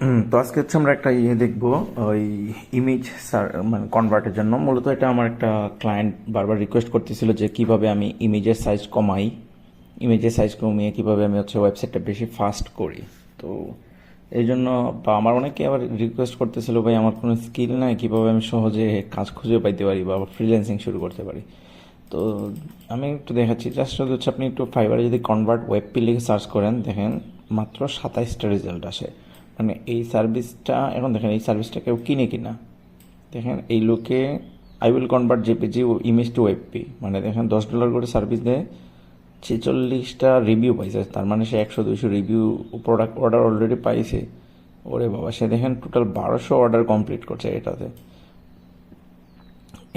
তো আজকে হচ্ছে আমরা একটা ইয়ে দেখব, ওই ইমেজ সার মানে কনভার্টের জন্য। মূলত এটা আমার একটা ক্লায়েন্ট বারবার রিকোয়েস্ট করতেছিল যে কীভাবে আমি ইমেজের সাইজ কমাই। ইমেজের সাইজ কমিয়ে কীভাবে আমি হচ্ছে ওয়েবসাইটটা বেশি ফাস্ট করি। তো এই জন্য বা আমার অনেকে আবার রিকোয়েস্ট করতেছিল, ভাই, আমার কোনো স্কিল নাই, কীভাবে আমি সহজে কাজ খুঁজে পাইতে পারি বা ফ্রিল্যান্সিং শুরু করতে পারি? তো আমি একটু দেখাচ্ছি। জাস্ট হচ্ছে আপনি একটু ফাইবারে যদি কনভার্ট ওয়েব পি লিখে সার্চ করেন, দেখেন মাত্র সাতাইশটা রেজাল্ট আসে। মানে এই সার্ভিসটা এখন দেখেন এই সার্ভিসটা কেউ কিনে কিনা। দেখেন এই লোকে I will convert JPG image to WebP মানে দেখেন দশ ডলার করে সার্ভিস দেয়, ছেচল্লিশটা রিভিউ পাইছে। তার মানে সে একশো দুইশো রিভিউ প্রোডাক্ট অর্ডার অলরেডি পাইছে। ওরে বাবা, সে দেখেন টোটাল বারোশো অর্ডার কমপ্লিট করছে এটাতে।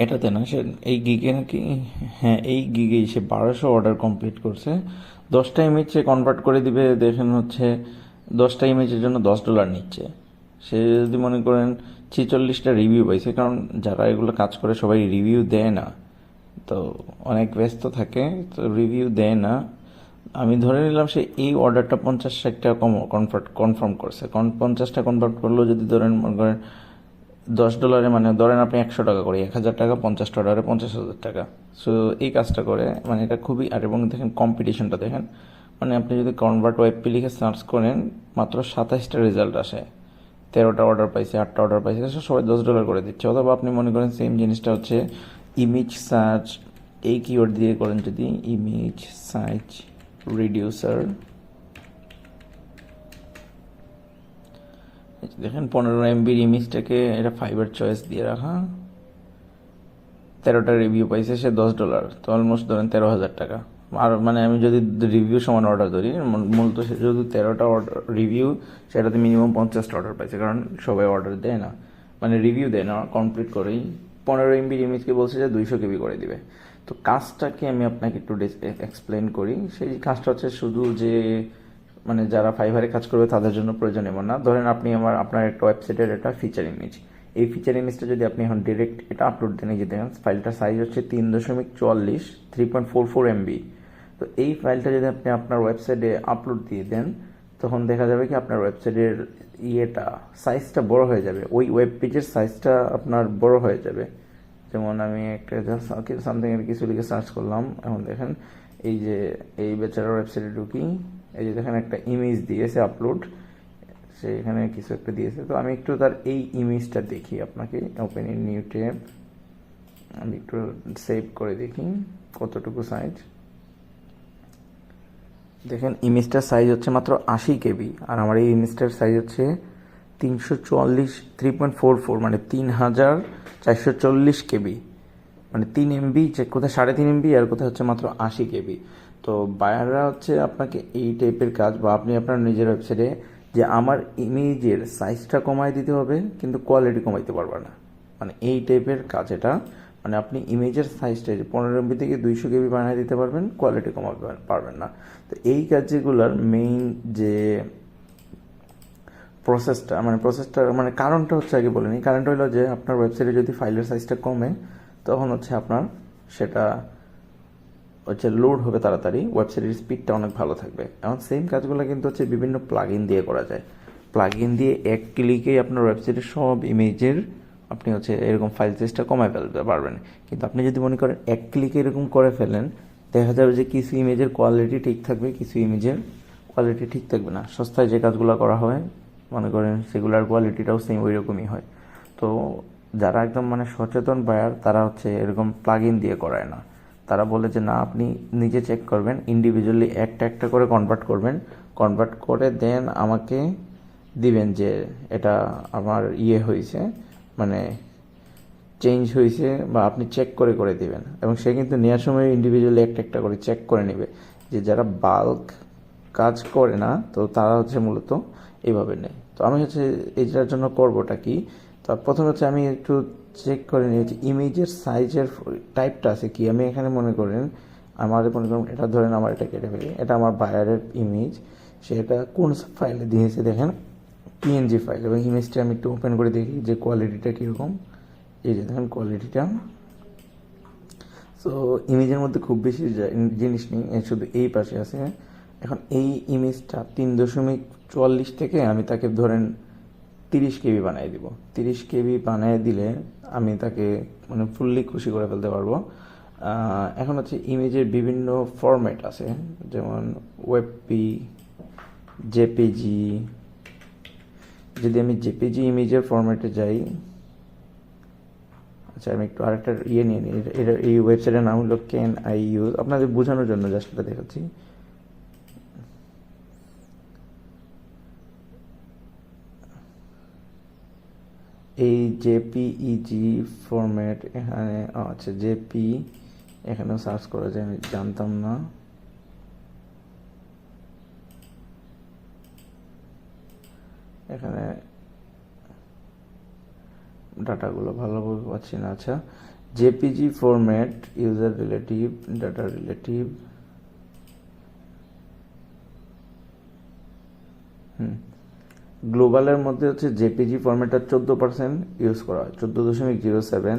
এটাতে না, সে এই গিগে নাকি হ্যাঁ এই গিগেই সে বারোশো অর্ডার কমপ্লিট করছে। দশটা ইমেজ সে কনভার্ট করে দিবে, দেখেন হচ্ছে দশটা ইমেজের জন্য দশ ডলার নিচ্ছে। সে যদি মনে করেন ছেচল্লিশটা রিভিউ পাইছে, কারণ যারা এগুলো কাজ করে সবাই রিভিউ দেয় না। তো অনেক ব্যস্ত থাকে, তো রিভিউ দেয় না। আমি ধরে নিলাম সে এই অর্ডারটা পঞ্চাশ ষাটটা কম কনফার্ট কনফার্ম করছে। কারণ পঞ্চাশটা কনফার্ট করলেও যদি ধরেন মনে করেন দশ ডলারে মানে ধরেন আপনি একশো টাকা করে, এক হাজার টাকা পঞ্চাশ ডলারে পঞ্চাশ হাজার টাকা। সো এই কাজটা করে মানে এটা খুবই আর এবং দেখেন কম্পিটিশনটা দেখেন মানে আপনি যদি কনভার্ট ওয়েব পি লিখে সার্চ করেন, মাত্র সাতাশটা রেজাল্ট আসে। তেরোটা অর্ডার পাইছে, আটটা অর্ডার পাইছে সবাই দশ ডলার করে দিচ্ছে। অথবা আপনি মনে করেন সেম জিনিসটা হচ্ছে ইমেজ সার্চ এই কিওয়ার্ড দিয়ে করেন যদি ইমেজ সার্চ রিডিউসার দেখেন, পনেরো এমবির ইমেজটাকে এটা ফাইবার চয়েস দিয়ে রাখা। তেরোটা রিভিউ পাইছে, সে দশ ডলার তো অলমোস্ট ধরেন তেরো হাজার টাকা। আর মানে আমি যদি রিভিউ সমান অর্ডার মূল- মূলত সে যদি তেরোটা অর্ডার রিভিউ সেটাতে মিনিমাম পঞ্চাশটা অর্ডার পাইছে, কারণ সবাই অর্ডার দেয় না। মানে রিভিউ দেয় না কমপ্লিট করেই। পনেরো এমবির ইমেজকে বলছে যে দুইশো কেবি করে দিবে। তো কাজটাকে আমি আপনাকে একটু এক্সপ্লেন করি। সেই কাজটা হচ্ছে শুধু যে মানে যারা ফাইভারে কাজ করবে তাদের জন্য প্রয়োজন এমন না। ধরেন আপনি আমার, আপনার একটা ওয়েবসাইটের একটা ফিচার ইমেজ এই ফিচার ইমেজটা যদি আপনি এখন ডিরেক্ট এটা আপলোড দেন এই যে দেখেন ফাইলটার সাইজ হচ্ছে তিন দশমিক চুয়াল্লিশ three point four four MB তো এই ফাইলটা যদি আপনি আপনার ওয়েবসাইটে আপলোড দিয়ে দেন, তখন দেখা যাবে কি আপনার ওয়েবসাইটের ইয়েটা সাইজটা বড় হয়ে যাবে। ওই ওয়েব পেজের সাইজটা আপনার বড় হয়ে যাবে। যেমন আমি একটা সামথিং এর কিছু লিখে সার্চ করলাম। এখন দেখেন, এই যে এই বেচারার ওয়েবসাইটে ঢুকি, এই যে দেখেন একটা ইমেজ দিয়েছে আপলোড সে এখানে কিছু একটা দিয়েছে। তো আমি একটু তার এই ইমেজটা দেখি আপনাকে ওপেন ইন নিউ ট্যাব আমি একটু সেভ করে দেখি কতটুকু সাইজ দেখেন, ইমেজটার সাইজ হচ্ছে মাত্র আশি কেবি, আর আমার এই ইমেজটার সাইজ হচ্ছে তিনশো চুয়াল্লিশ থ্রি পয়েন্ট ফোর ফোর মানে তিন হাজার চারশো চল্লিশ কেবি। মানে তিন এমবি কোথায় সাড়ে তিন এমবি, আর কোথায় হচ্ছে মাত্র আশি কেবি। তো বায়াররা হচ্ছে আপনাকে এই টাইপের কাজ, বা আপনি আপনার নিজের ওয়েবসাইটে যে আমার ইমেজের সাইজটা কমাই দিতে হবে, কিন্তু কোয়ালিটি কমাইতে পারবে না। মানে এই টাইপের কাজ এটা মানে আপনি ইমেজের সাইজটা পনেরো এমবি থেকে দুইশো কেবি বানিয়ে দিতে পারবেন কোয়ালিটি কমাতে পারবেন না। তো এই কাজগুলোর মেইন যে প্রসেসটা মানে প্রসেসটা মানে কারণটা হচ্ছে আগে বলিনি কারণটা হলো যে আপনার ওয়েবসাইটে যদি ফাইলের সাইজটা কমে, তখন হচ্ছে আপনার সেটা হচ্ছে লোড হবে তাড়াতাড়ি ওয়েবসাইটের স্পিডটা অনেক ভালো থাকবে। এখন সেম কাজগুলো কিন্তু হচ্ছে বিভিন্ন প্লাগ দিয়ে করা যায়। প্লাগ দিয়ে এক ক্লিকেই আপনার ওয়েবসাইটের সব ইমেজের আপনি হচ্ছে এরকম ফাইল সাইজটা কমায় ফেলতে পারবেন। কিন্তু আপনি যদি মনে করেন এক ক্লিকে এরকম করে ফেলেন, দেখা যাবে যে কিছু ইমেজের কোয়ালিটি ঠিক থাকবে, কিছু ইমেজের কোয়ালিটি ঠিক থাকবে না। সস্তায় যে কাজগুলো করা হয়, মনে করেন সেগুলার কোয়ালিটিটাও সেম ওই রকমই হয়। তো যারা একদম মানে সচেতন বায়ার তারা হচ্ছে এরকম প্লাগ ইন দিয়ে করায় না। তারা বলে যে, না, আপনি নিজে চেক করবেন ইন্ডিভিজুয়ালি একটা একটা করে কনভার্ট করবেন। কনভার্ট করে দেন আমাকে, দিবেন যে এটা আমার ইয়ে হয়েছে মানে চেঞ্জ হয়েছে বা আপনি চেক করে করে দিবেন। এবং সে কিন্তু নেওয়ার সময় ইন্ডিভিজুয়ালি একটা একটা করে চেক করে নেবে। যে যারা বাল্ক কাজ করে না, তো তারা হচ্ছে মূলত এইভাবে নেয়। তো আমি হচ্ছে এটার জন্য করবোটা কি, তো প্রথমে হচ্ছে আমি একটু চেক করে নিয়েছি ইমেজের সাইজের টাইপটা আছে কি। আমি এখানে মনে করেন আমার মনে করেন এটা ধরেন আমার এটা কেটে ফেলি। এটা আমার বায়ারের ইমেজ সেটা কোন ফাইলে দিয়েছে দেখেন। পিএনজি ফাইল এবং ইমেজটা আমি একটু ওপেন করে দেখি যে কোয়ালিটিটা কীরকম। এই যে দেখেন কোয়ালিটিটা সো ইমেজের মধ্যে খুব বেশি জিনিস নেই শুধু এই পাশে আছে। এখন এই ইমেজটা তিন দশমিক চুয়াল্লিশ থেকে আমি তাকে ধরেন তিরিশ কেবি বানিয়ে দিব। তিরিশ কেবি বানিয়ে দিলে আমি তাকে মানে ফুললি খুশি করে ফেলতে পারব। এখন হচ্ছে ইমেজের বিভিন্ন ফরম্যাট আছে। যেমন ওয়েবপি জেপিজি যদি আমি জেপিজি ইমেজের ফরম্যাটে যাই আচ্ছা আমি একটু আরেকটা ইয়ে নিয়ে নিই। এটা- এই ওয়েবসাইটের নাম হলো ক্যান আই ইউজ আপনাদের বোঝানোর জন্য জাস্ট এটা দেখাচ্ছি। এই জেপিইজি ফরম্যাট এখানে ও, আচ্ছা জেপি এখানেও সার্চ করা যায় আমি জানতাম না। এখানে ডাটাগুলো ভালোভাবে পাচ্ছি না। আচ্ছা JPG format user relative data relative hmm গ্লোবালের মধ্যে হচ্ছে জেপিজি ফরম্যাটটা চোদ্দ পার্সেন্ট ইউজ করা হয়, চোদ্দ দশমিক জিরো সেভেন।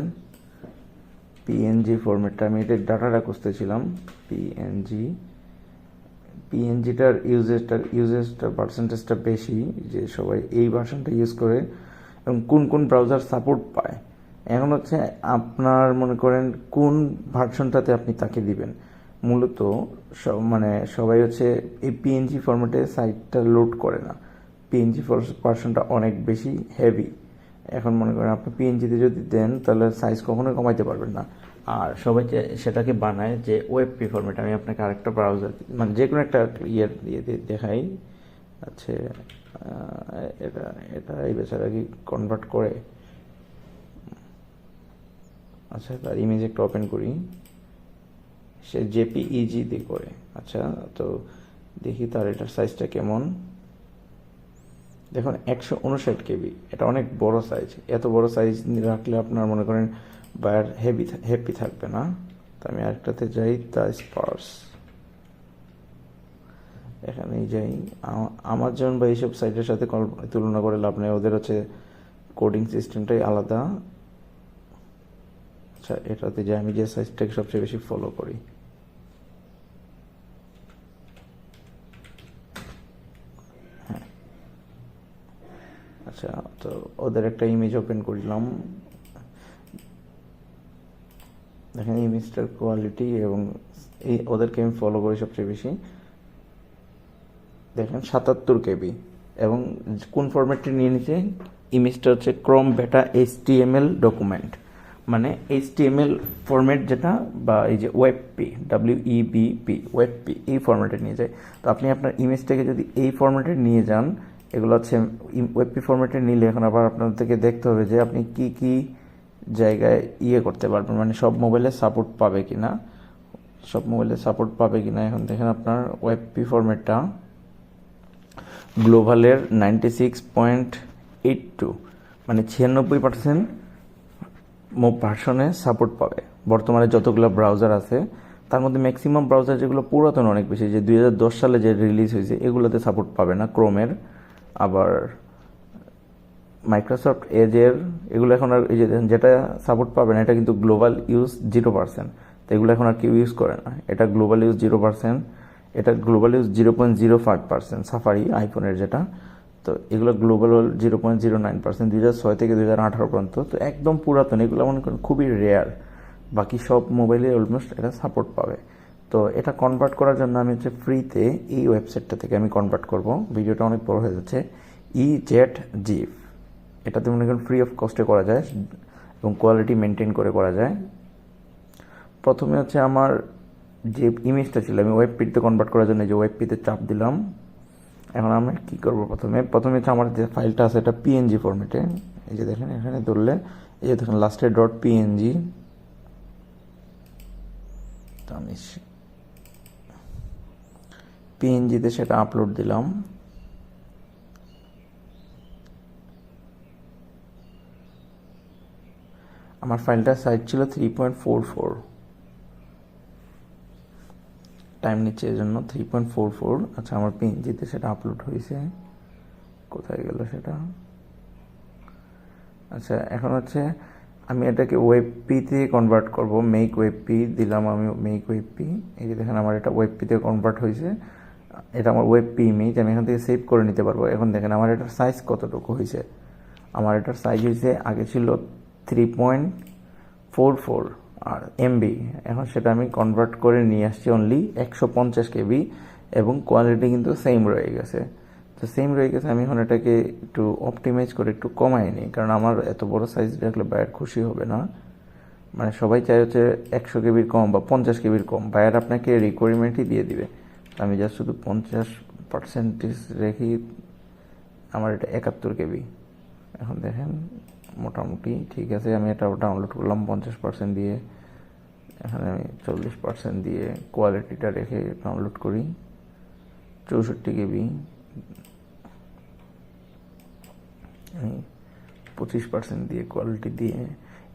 পিএনজি ফরম্যাটটা আমি এটার ডাটাটা খুঁজতেছিলাম পিএনজি পিএনজিটার ইউজেসটার ইউজেসটার পার্সেন্টেজটা বেশি, যে সবাই এই ভার্সনটা ইউজ করে এবং কোন কোন ব্রাউজার সাপোর্ট পায়। এখন হচ্ছে আপনার মনে করেন কোন ভার্সনটাতে আপনি তাকে দিবেন? মূলত সব মানে সবাই হচ্ছে এই পিএনজি ফরম্যাটে সাইটটা লোড করে না। পিএনজি ভার্সনটা অনেক বেশি হেভি এখন মনে করেন আপনি পিএনজিতে যদি দেন, তাহলে সাইজ কখনোই কমাইতে পারবেন না। আর সবাই যে- সেটাকে বানায় যে ওয়েব পি ফরম্যাট আমি আপনাকে আরেকটা ব্রাউজার মানে যে কোনো একটা ইয়ে দিয়ে দেখাই। আচ্ছা আহ, এটা এটা এই বেচারা কি কনভার্ট করে? আচ্ছা তার ইমেজ একটা ওপেন করি। সে জেপিইজি দিয়ে করে। আচ্ছা তো দেখি তার এটার সাইজটা কেমন। দেখুন একশো উনষাট কেবি। এটা অনেক বড় সাইজ এত বড় সাইজ রাখলে আপনার মনে করেন বায়ার হেভি হ্যাপি থাকবে না। তো আমি আরেকটাতে যাই, দ্য স্পার্স। এখানেই যাই। আমাজন বা এইসব সাইটের সাথে তুলনা করে লাভ নেই। ওদের হচ্ছে কোডিং সিস্টেমটাই আলাদা। আচ্ছা এটাতে যে আমি যে সাইজটাকে সবচেয়ে বেশি ফলো করি। হ্যাঁ। আচ্ছা তো ওদের একটা ইমেজ ওপেন করলাম। দেখেন ইমেজটার কোয়ালিটি এবং এই ওদেরকে আমি ফলো করি সবচেয়ে বেশি। দেখেন সাতাত্তর কেবি। এবং কোন ফরম্যাটটি নিয়ে নিচ্ছে? ইমেজটা হচ্ছে ক্রম বেটা এইচটিএমএল ডকুমেন্ট মানে এইচটিএমএল ফরম্যাট যেটা বা এই যে WebP W E B P WebP এই ফরম্যাটে নিয়ে যায়। তো আপনি আপনার ইমেজটাকে যদি এই ফরম্যাটে নিয়ে যান, এগুলো হচ্ছে ওয়েব পি ফরম্যাটে নিলে এখন আবার আপনাদেরকে দেখতে হবে যে আপনি কি কি জায়গায় ইয়ে করতে পারবেন। মানে সব মোবাইলে সাপোর্ট পাবে কি না সব মোবাইলে সাপোর্ট পাবে কি না এখন দেখেন আপনার ওয়েব পি ফরম্যাটটা গ্লোবালের ninety six point eight two মানে ছিয়ানব্বই পার্সেন্ট মো ভার্সনে সাপোর্ট পাবে। বর্তমানে যতগুলো ব্রাউজার আছে, তার মধ্যে ম্যাক্সিমাম ব্রাউজার যেগুলো পুরাতন অনেক বেশি, যে দু হাজার দশ সালে যে রিলিজ হয়েছে, এগুলোতে সাপোর্ট পাবে না। ক্রোমের আবার মাইক্রোসফট এজের এগুলো এখন আর এই যেটা সাপোর্ট পাবে না এটা কিন্তু গ্লোবাল ইউজ জিরো পার্সেন্ট তো এগুলো এখন আর কেউ ইউজ করে না। এটা গ্লোবাল ইউজ জিরো পার্সেন্ট এটা global use zero point zero five percent Safari আইফোনের যেটা। তো এগুলো global zero point zero nine percent দুই হাজার ছয় থেকে দুই হাজার আঠারো পর্যন্ত। তো একদম পুরাতন, এগুলো মনে করেন খুবই রেয়ার বাকি সব মোবাইলে অলমোস্ট এটা সাপোর্ট পাবে। তো এটা কনভার্ট করার জন্য আমি হচ্ছে ফ্রিতে এই ওয়েবসাইটটা থেকে আমি কনভার্ট করব। ভিডিওটা অনেক বড় হয়ে যাচ্ছে। ই জেট জিপ এটাতে মনে করেন ফ্রি অফ কস্টে করা যায় এবং কোয়ালিটি মেনটেন করে করা যায়। প্রথমে হচ্ছে আমার যে ইমেজটা ছিল, আমি ওয়েব পিতে কনভার্ট করার জন্য যে ওয়েব পিতে চাপ দিলাম। এখন আমি কি করব প্রথমে? প্রথমে হচ্ছে আমার যে ফাইলটা আছে, এটা পিএনজি ফরম্যাটে এই যে দেখেন, এখানে ধরলে, এই যে দেখেন লাস্টে ডট পিএনজি পিএনজিতে সেটা আপলোড দিলাম। আমার ফাইলটার সাইজ ছিল three point four four time নিচ্ছে এই জন্য থ্রি পয়েন্ট ফোর ফোর আচ্ছা আমার পিএনজিতে সেটা আপলোড হয়েছে। কোথায় গেল সেটা? আচ্ছা এখন হচ্ছে আমি এটাকে ওয়েব পিতে কনভার্ট করব। মেক ওয়েব পি দিলাম আমি মেক ওয়েব পি এই যে দেখেন আমার এটা ওয়েব পিতে কনভার্ট হয়েছে। এটা আমার ওয়েব পি ইমেজ আমি এখান থেকে সেভ করে নিতে পারব। এখন দেখেন আমার এটার সাইজ কতটুকু হয়েছে? আমার এটার সাইজ হয়েছে, আগে ছিল থ্রি পয়েন্ট ফোর ফোর আর এমবি এখন সেটা আমি কনভার্ট করে নিয়ে আসছি অনলি একশো পঞ্চাশ কেবি এবং কোয়ালিটি কিন্তু সেম রয়ে গেছে। তো সেম রয়ে গেছে, আমি এখন এটাকে একটু অপটিমাইজ করে একটু কমাই নিই, কারণ আমার এত বড় সাইজ রাখলে বায়ার খুশি হবে না। মানে সবাই চাই হচ্ছে একশো কেবির কম বা পঞ্চাশ কেবির কম বায়ার আপনাকে রিকোয়ারমেন্টই দিয়ে দিবে। আমি জাস্ট শুধু পঞ্চাশ পার্সেন্টেজ রেখে আমার এটা একাত্তর কেবি এখন দেখেন মোটামুটি, ঠিক আছে, আমি এটা ডাউনলোড করলাম পঞ্চাশ পার্সেন্ট দিয়ে। এখানে আমি চল্লিশ পার্সেন্ট দিয়ে কোয়ালিটিটা রেখে ডাউনলোড করি, চৌষট্টি কেবি। পঁচিশ পার্সেন্ট দিয়ে কোয়ালিটি দিয়ে,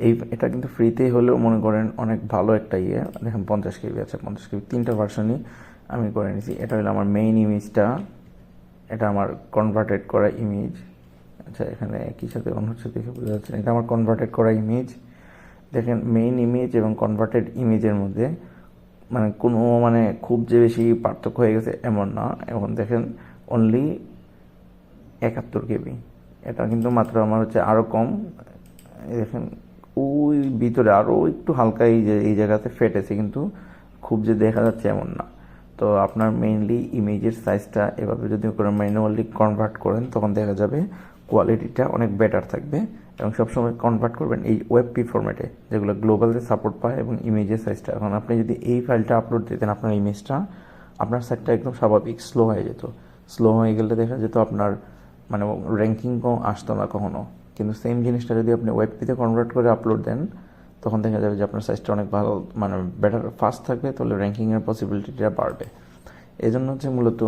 এই এটা কিন্তু ফ্রিতেই হলেও মনে করেন অনেক ভালো একটা ইয়ে। দেখেন পঞ্চাশ কেবি আছে, পঞ্চাশ কেবি, তিনটা ভার্সনই আমি করে নিয়েছি এটা হলো আমার মেইন ইমেজটা এটা আমার কনভার্টেড করা ইমেজ আচ্ছা এখানে কী সাথে অন হচ্ছে দেখে বোঝা যাচ্ছে। এটা আমার কনভার্টেড করা ইমেজ দেখেন মেইন ইমেজ এবং কনভার্টেড ইমেজের মধ্যে মানে কোনো মানে খুব যে বেশি পার্থক্য হয়ে গেছে এমন না। এখন দেখেন অনলি একাত্তর কেবি। এটা কিন্তু মাত্র আমার হচ্ছে আরও কম। দেখেন, ওই ভিতরে আরও একটু হালকা এই যে, এই জায়গাতে ফেটেছে, কিন্তু খুব যে দেখা যাচ্ছে এমন না। তো আপনার মেইনলি ইমেজের সাইজটা এভাবে যদি করে ম্যানুয়ালি কনভার্ট করেন, তখন দেখা যাবে কোয়ালিটিটা অনেক বেটার থাকবে এবং সবসময় কনভার্ট করবেন এই ওয়েব পি ফরম্যাটে যেগুলো গ্লোবালতে সাপোর্ট পায় এবং ইমেজের সাইজটা এখন আপনি যদি এই ফাইলটা আপলোড দিতেন, আপনার ইমেজটা আপনার সাইটটা একদম স্বাভাবিক স্লো হয়ে যেত। স্লো হয়ে গেলে দেখা যেত আপনার মানে র্যাঙ্কিংও আসতো না কখনো। কিন্তু সেম জিনিসটা যদি আপনি ওয়েবপিতে কনভার্ট করে আপলোড দেন, তখন দেখা যাবে যে আপনার সাইজটা অনেক ভালো মানে বেটার ফাস্ট থাকবে, তাহলে র্যাঙ্কিংয়ের পসিবিলিটিটা বাড়বে। এই জন্য হচ্ছে মূলত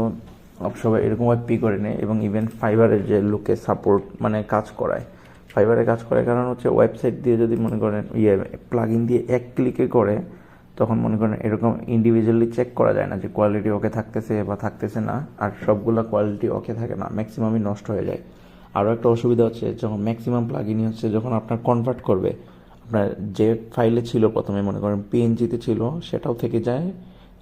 সবাই এরকম পি করে নেয় এবং ইভেন ফাইবারের যে লোকে সাপোর্ট মানে কাজ করায়। ফাইবারে কাজ করার কারণ হচ্ছে ওয়েবসাইট দিয়ে যদি মনে করেন ইয়ে প্লাগ ইন দিয়ে এক ক্লিকে করে, তখন মনে করেন এরকম ইন্ডিভিজুয়ালি চেক করা যায় না যে কোয়ালিটি ওকে থাকতেছে বা থাকতেছে না, আর সবগুলো কোয়ালিটি ওকে থাকে না ম্যাক্সিমামই নষ্ট হয়ে যায়। আরও একটা অসুবিধা হচ্ছে, যখন ম্যাক্সিমাম প্লাগিনই হচ্ছে, যখন আপনার কনভার্ট করবে, আপনার যে ফাইলে ছিল প্রথমে, মনে করেন পিএনজিতে ছিল, সেটাও থেকে যায়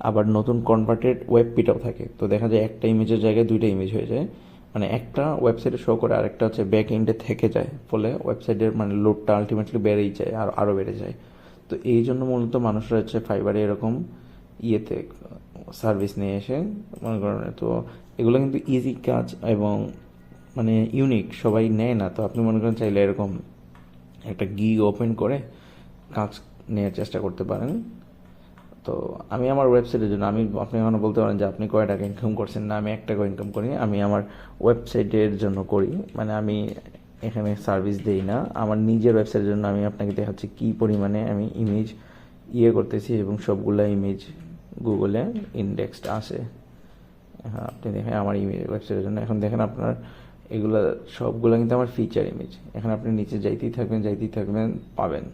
আবার নতুন কনভার্টেড ওয়েব পিটাও থাকে। তো দেখা যায় একটা ইমেজের জায়গায় দুইটা ইমেজ হয়ে যায়। মানে একটা ওয়েবসাইটে শো করে আরেকটা হচ্ছে ব্যাক এন্ডে থেকে যায়। ফলে ওয়েবসাইটের মানে লোডটা আলটিমেটলি বেড়েই যায়, আর আরও বেড়ে যায়। তো এই জন্য মূলত মানুষরা হচ্ছে ফাইবারে এরকম ইয়েতে সার্ভিস নিয়ে এসে, মনে করেন, তো এগুলো কিন্তু ইজি কাজ এবং মানে ইউনিক সবাই নেয় না। তো আপনি মনে করেন চাইলে এরকম একটা গি ওপেন করে কাজ নেওয়ার চেষ্টা করতে পারেন। তো আমি আমার ওয়েবসাইটের জন্য, আমি, আপনি এখনও বলতে পারেন যে আপনি কয় টাকা ইনকাম করছেন না, আমি এক টাকা ইনকাম করি আমি আমার ওয়েবসাইটের জন্য করি। মানে আমি এখানে সার্ভিস দেই না। আমার নিজের ওয়েবসাইটের জন্য আমি আপনাকে দেখাচ্ছি কী পরিমাণে আমি ইমেজ ইয়ে করতেছি এবং সবগুলো ইমেজ গুগলে ইন্ডেক্সড আসে হ্যাঁ আপনি দেখেন আমার ইমেজ ওয়েবসাইটের জন্য। এখন দেখেন আপনার এগুলো সবগুলো কিন্তু আমার ফিচার ইমেজ এখন আপনি নিচে যাইতেই থাকবেন যাইতেই থাকবেন, পাবেন।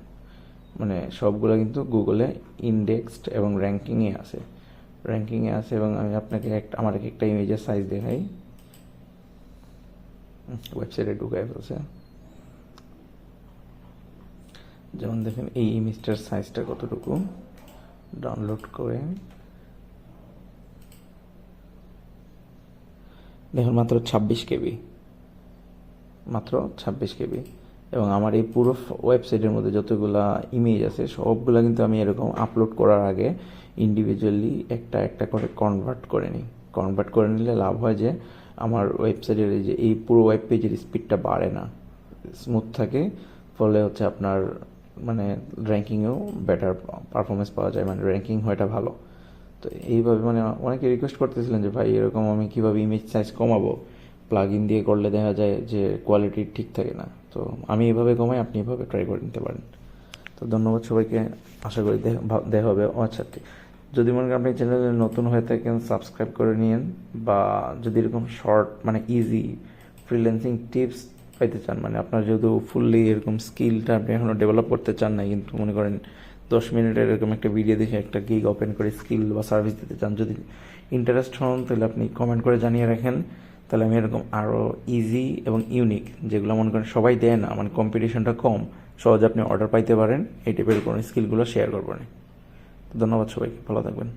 মানে সবগুলো কিন্তু গুগলে ইন্ডেক্সড এবং র্যাঙ্কিংয়ে আছে। র্যাঙ্কিংয়ে আছে এবং আমি আপনাকে একটা, আমার একটা ইমেজের সাইজ দেখাই। ওয়েবসাইটে ঢুকাই ফেলছে। যেমন দেখেন, এই ইমেজটার সাইজটা কতটুকু? ডাউনলোড করে। দেখুন, মাত্র ছাব্বিশ কেবি। মাত্র ছাব্বিশ কেবি। এবং আমার এই পুরো ওয়েবসাইটের মধ্যে যতগুলা ইমেজ আছে, সবগুলা কিন্তু আমি এরকম আপলোড করার আগে ইন্ডিভিজুয়ালি একটা একটা করে কনভার্ট করে নিই। কনভার্ট করে নিলে লাভ হয় যে, আমার ওয়েবসাইটের এই যে, এই পুরো ওয়েব পেজের স্পিডটা বাড়ে না। স্মুথ থাকে, ফলে হচ্ছে আপনার মানে র্যাঙ্কিংয়েও বেটার পারফরমেন্স পাওয়া যায় মানে র্যাঙ্কিং হয়টা ভালো। তো এইভাবে মানে অনেকে রিকোয়েস্ট করতেছিলেন যে, ভাই, এরকম আমি কীভাবে ইমেজ সাইজ কমাবো? প্লাগ ইন দিয়ে করলে দেখা যায় যে কোয়ালিটি ঠিক থাকে না। তো আমি এভাবে কমাই আপনি এভাবে ট্রাই করে নিতে পারেন তো ধন্যবাদ সবাইকে, আশা করি দেখা হবে ও আচ্ছা। যদি মনে করেন আপনি চ্যানেলে নতুন হয়ে থাকেন সাবস্ক্রাইব করে নিন বা যদি এরকম শর্ট মানে ইজি ফ্রিল্যান্সিং টিপস পাইতে চান মানে আপনার যেহেতু ফুললি এরকম স্কিলটা আপনি এখনও ডেভেলপ করতে চান না কিন্তু মনে করেন দশ মিনিটের এরকম একটা ভিডিও দেখে একটা গিগ ওপেন করে স্কিল বা সার্ভিস দিতে চান, যদি ইন্টারেস্ট হন, তাহলে আপনি কমেন্ট করে জানিয়ে রাখেন তাহলে আমি এরকম আরও ইজি এবং ইউনিক যেগুলো মনে করেন সবাই দেয় না মানে কম্পিটিশনটা কম, সহজে আপনি অর্ডার পাইতে পারেন, এই টাইপের কোনো স্কিলগুলো শেয়ার করবেন। ধন্যবাদ সবাইকে, ভালো থাকবেন।